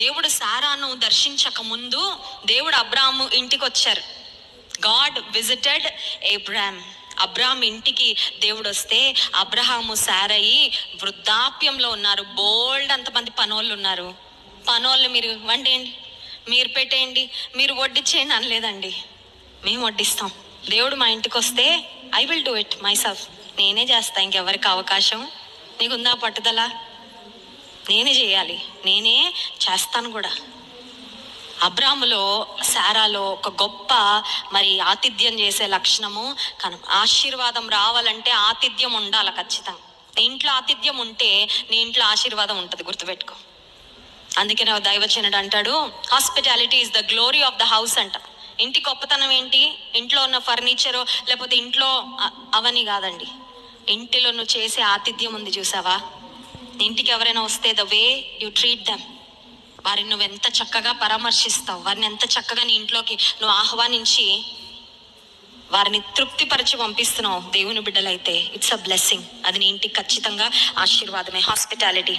దేవుడు సారాను దర్శించక ముందు దేవుడు అబ్రాము ఇంటికి వచ్చారు గాడ్ విజిటెడ్ ఏబ్రామ్. అబ్రామ్ ఇంటికి దేవుడు వస్తే అబ్రహాము సారయి వృద్ధాప్యంలో ఉన్నారు. బోల్డ్ అంతమంది పనోళ్ళు ఉన్నారు పనోళ్ళు మీరు వండేయండి. మీరు పెట్టేయండి. మీరు వడ్డించేయండి అనలేదండి. మేము వడ్డిస్తాం. దేవుడు మా ఇంటికి వస్తే I will do it myself నేనే చేస్తా. ఇంకెవరికి అవకాశం? నీకుందా పట్టుదల? నేనే చేయాలి. నేనే చేస్తాను కూడా. అబ్రాములో సారాలో ఒక గొప్ప మరి ఆతిథ్యం చేసే లక్షణము కను ఆశీర్వాదం రావాలంటే ఆతిథ్యం ఉండాలి ఖచ్చితంగా. ఇంట్లో ఆతిథ్యం ఉంటే నీ ఇంట్లో ఆశీర్వాదం ఉంటుంది గుర్తుపెట్టుకో. అందుకే నా దైవచనుడు అంటాడు hospitality is the glory of the house అంట. ఇంటి గొప్పతనం ఏంటి? ఇంట్లో ఉన్న ఫర్నిచరు లేకపోతే ఇంట్లో అవని కాదండి. ఇంటిలో నువ్వు చేసే ఆతిథ్యం ఉంది చూసావా? ఇంటికి ఎవరైనా వస్తే the way you treat them. వారిని నువ్వు ఎంత చక్కగా పరామర్శిస్తావు వారిని ఎంత చక్కగా నీ ఇంట్లోకి నువ్వు ఆహ్వానించి వారిని తృప్తిపరిచి పంపిస్తున్నావు దేవుని బిడ్డలైతే ఇట్స్ అ బ్లెస్సింగ్ అది నీ ఇంటికి ఖచ్చితంగా ఆశీర్వాదమే హాస్పిటాలిటీ